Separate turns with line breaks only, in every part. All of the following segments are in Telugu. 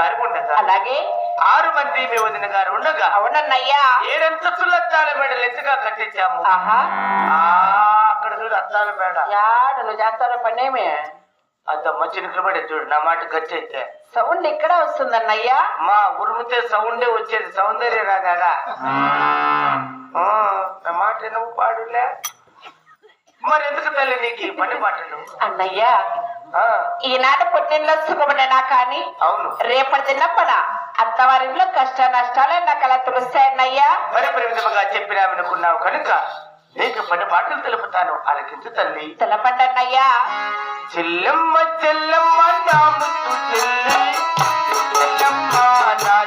అన్నగారు ఉండగా
అలాగే.
ఆరు మంది మీ వదిన గారు ఉండగా
అవునన్నయ్యా.
ఏడంతస్తుల అద్దాల మేడలు ఎత్తుగా కట్టించాము.
ఆహా.
ఆ, అక్కడ చూడు అద్దాల మేడ.
యాడు నువ్వు చేస్తారో పనేమే.
అద్దమ్మ చినుకులు పడే చూడు నా మాట గచ్చి అయితే
సౌండ్ ఇక్కడ వస్తుందన్నయ్యా?
మా ఉరుముతే సౌండే వచ్చేది సౌందర్య ఆ, నా మాట నువ్వు పాడులే. మరి ఎందుకు తల్లి నీకు ఈ పని పాటలు?
అన్నయ్యా
ఆ,
ఈనాటి పుట్టినలో సుఖపడినా కానీ
అవును.
రేపటి తిన్నప్పన అత్తవారింట్లో కష్ట నష్టాలే నాకు అలా తులుస్తాయన్నయ్యా.
మరి పరిమితముగా చెప్పినామనుకున్నావు కనుక నీకు పని పాటలు తెలుపుతాను. అలకించు తల్లి.
తెలపండి అన్నయ్యా
చెల్లెమ్మ చెల్లెమ్మ నా ముద్దు చెల్లి. చెల్లెమ్మ నాది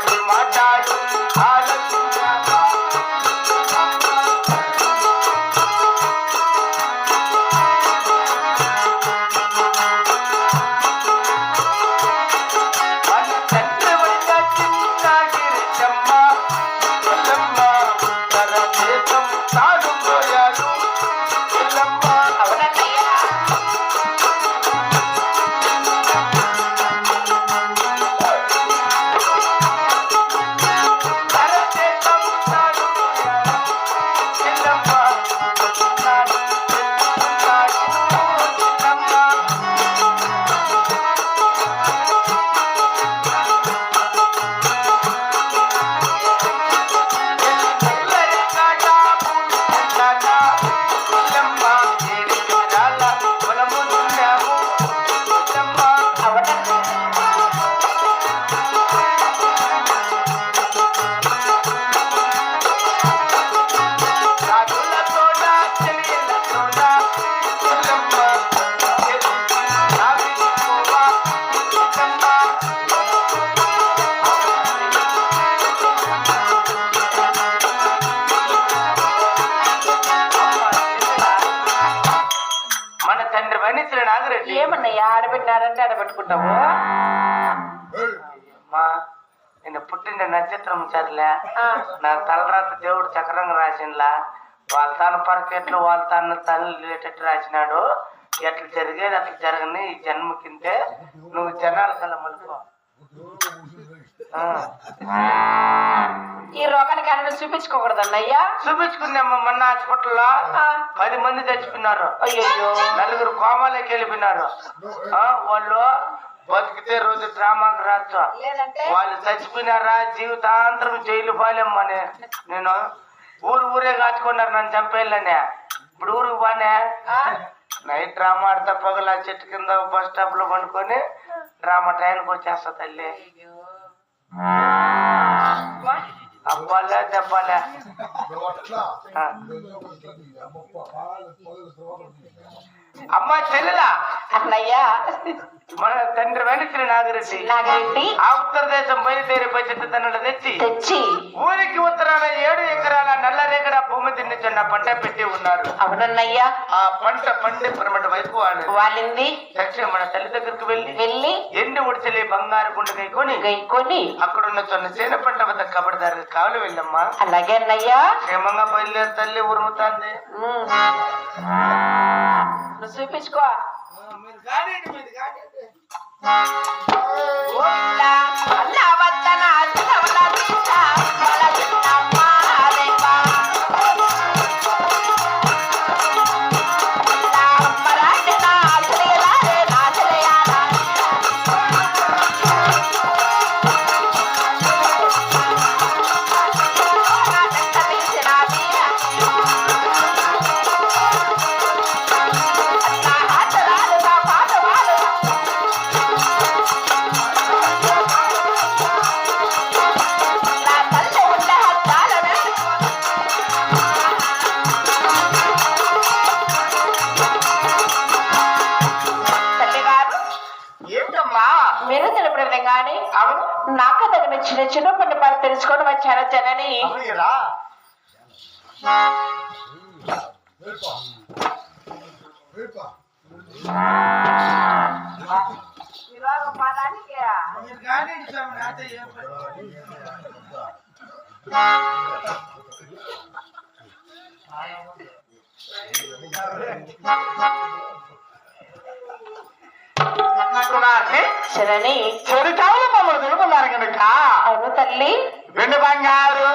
ఆడబెట్టినారంటే ఆడబెట్టుకుంటావు
మా నేను పుట్టిన నక్షత్రం చదిలే
ఆ,
నా తలరాత దేవుడు చక్రంగా రాసిండ్లా. వాళ్ళ తాను పరకెట్లు వాళ్ళ తాను తల్లి లేటట్టు రాసినాడు. ఎట్లా జరిగేది అట్లా జరగని ఈ జన్మ కిందే నువ్వు జనాల కల
అన్న చూపించుకోకూడదు అన్నయ్యా
చూపించుకున్నామ్మ మొన్న హాస్పిటల్లో. పది మంది చచ్చిపోయినారు
అయ్యయ్యో
నలుగురు కోమాలోకి వెళ్ళిపోయినారు. ఆ, వాళ్ళు బతికితే రోజు డ్రామాకి
లేదంటే?
వాళ్ళు చచ్చిపోయినారా? జీవితాంతరం జైలు పాలెమ్మని. నేను ఊరు ఊరే కాచుకున్నారు నన్ను చంపేళ్ళనే ఇప్పుడు ఊరికి బానే నైట్ డ్రామా ఆడతా పగల చెట్టు కింద బస్ స్టాప్లో పండుకొని డ్రామా టైంకి వచ్చేస్తా తల్లి.
వా,
అబ్బాలే దెబ్బాలే ఆ. అమ్మా చెల్లెలా
అన్నయ్యా
మన తండ్రి వెనక్కి నాగరెడ్డి.
నాగరెడ్డి.
ఆ ఉత్తర దేశం బయలుదేరి బడ్జెట్ తన్నులు తెచ్చి
తెచ్చి.
ఊరికి ఉత్తరాన ఏడు ఎకరాల నల్లరేగడ భూమి తిన్నుచున్న పంట పెట్టి ఉన్నారు.
అవునన్నయ్యా.
ఆ పంట పండి పరమటి వైపు వాళ్ళు.
వాళ్ళింది.
దక్షిణ మన తల్లి దగ్గరికి వెళ్ళి
వెళ్ళి
ఎండి ఉడిచలి బంగారు గుండె కొని
గైకొని
అక్కడున్న చొన్న సేన పంట వద్ద కబడిదారు కావాలి వెళ్ళమ్మా.
అలాగే అన్నయ్యా.
క్షేమంగా బయలుదేరి తల్లి ఉరుముతాంది
ఉమ్. నువ్వు చూపించుకో. ఓలా, అల్లా వద్దన అల్లవల తీస, నాక దాని మీద చిన్న చిన్న పని తెలుసుకొని వచ్చారా జనని
Thank
you.
చేసుకున్నారని శరణి.
చరితాలు మమ్మల్ని తెలుపున్నారు కనుక
అవును తల్లి.
రెండు బంగారు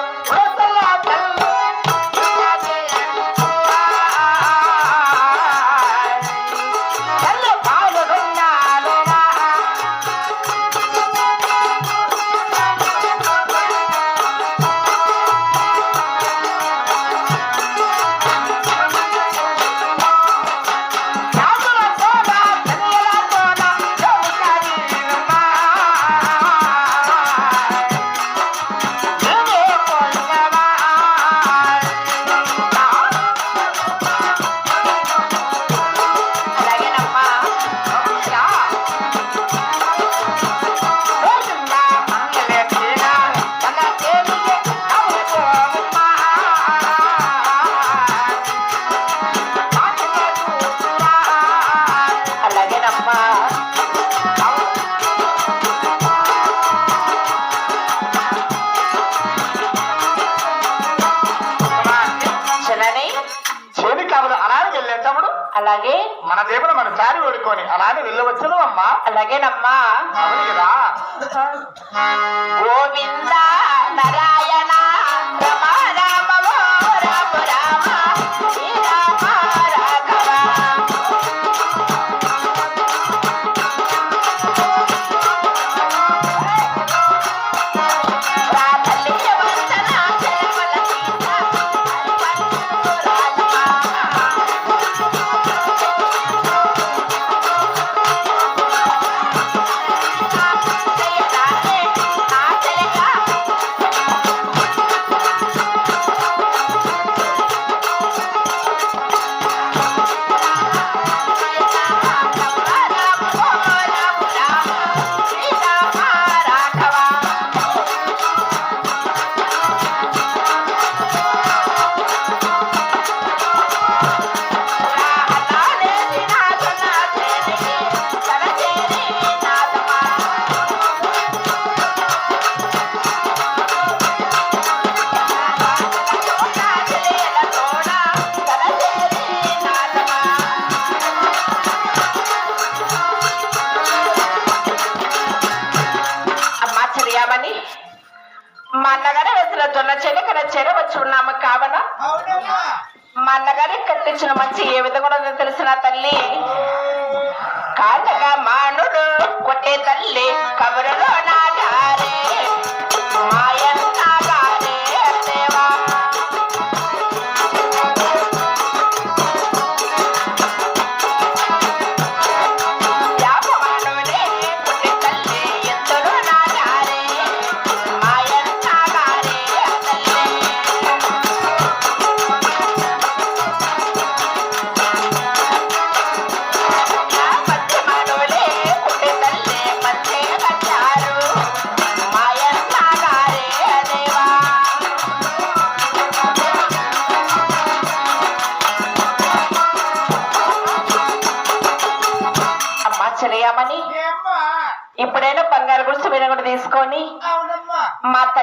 చేపల
మన చారి ఓడుకొని అలానే వెళ్ళవచ్చును అమ్మా.
అలాగేనమ్మా.
అవును కదా.
గోవిందా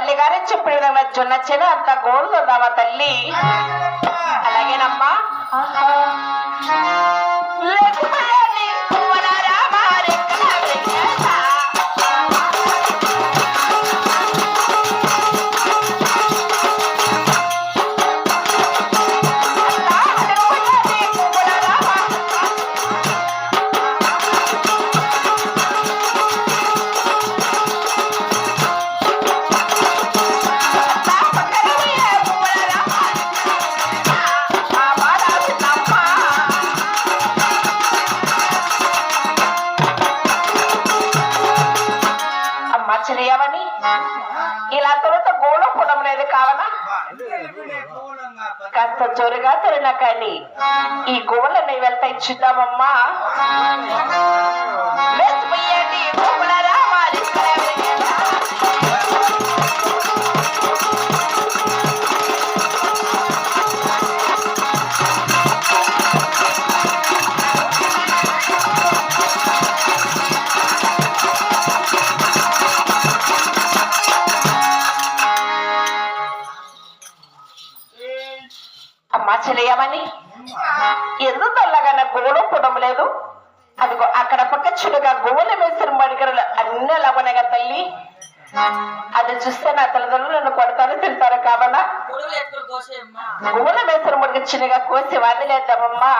తల్లి గారే చెప్పిన విధంగా జొన్న చెవి అంత గోల్డ్ ఉందామా తల్లి. అలాగేనమ్మా. తర్వాత గోళం పొడం లేదు కావన కాస్త జోరుగా తరినా కానీ ఈ గోళ్ళని వెళ్తాయి చూద్దామమ్మా రామాలి
కోసేయమ్మా
గువ్వల వేసిన చిన్నగా కోసి వదిలేద్దామమ్మా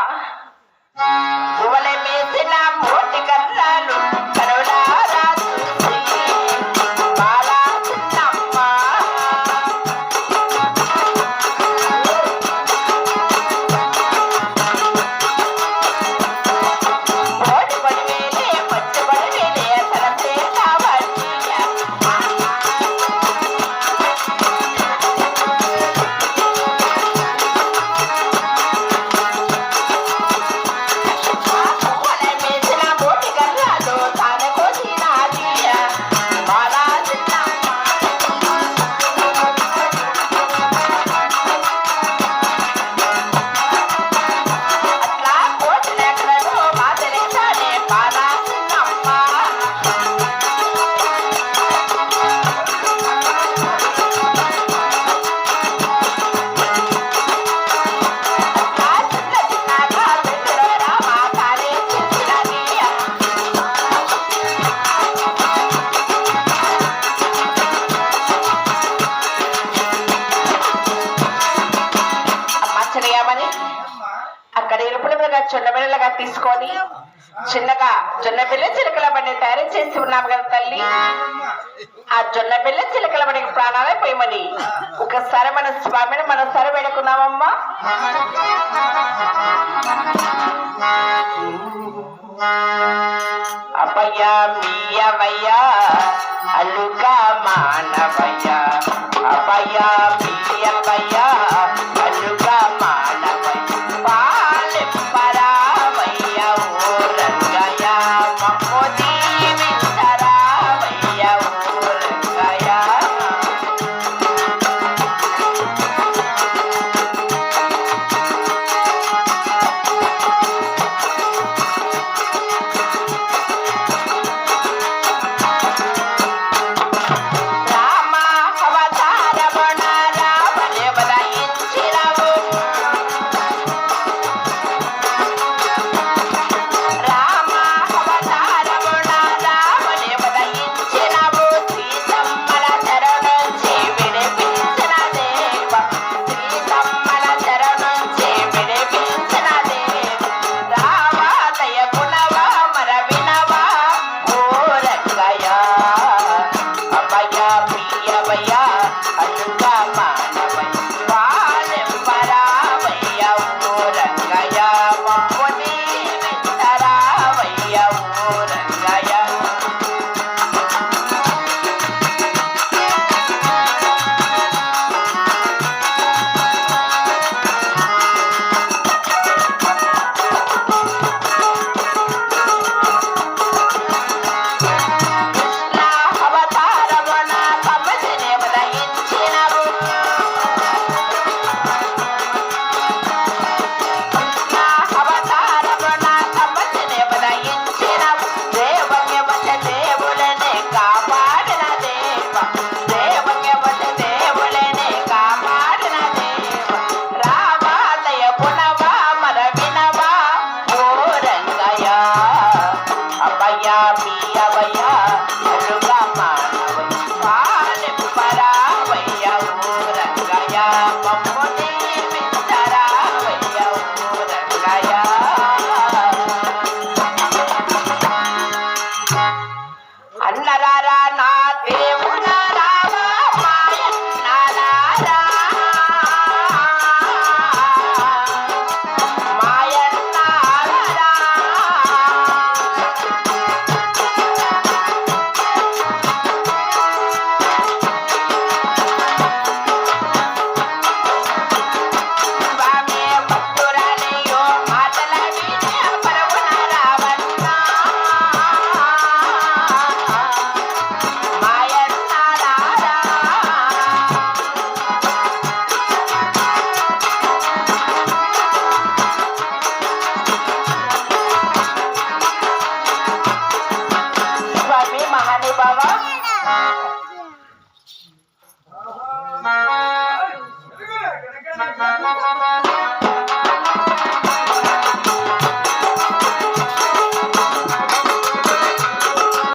జొన్న బిళ్ళ చిలకల బండి తయారు చేసి ఉన్నాము కదా తల్లి. ఆ జొన్న బిళ్ళ చిలకల బండికి ప్రాణాలే పోయమని. ఒకసారి మన స్వామిని మనసారి వేడుకున్నామమ్మా అబ్బయ్యా మీయవయ్యా అల్లుగా మానవయ్యా. అబ్బయ్యా మీయవయ్యా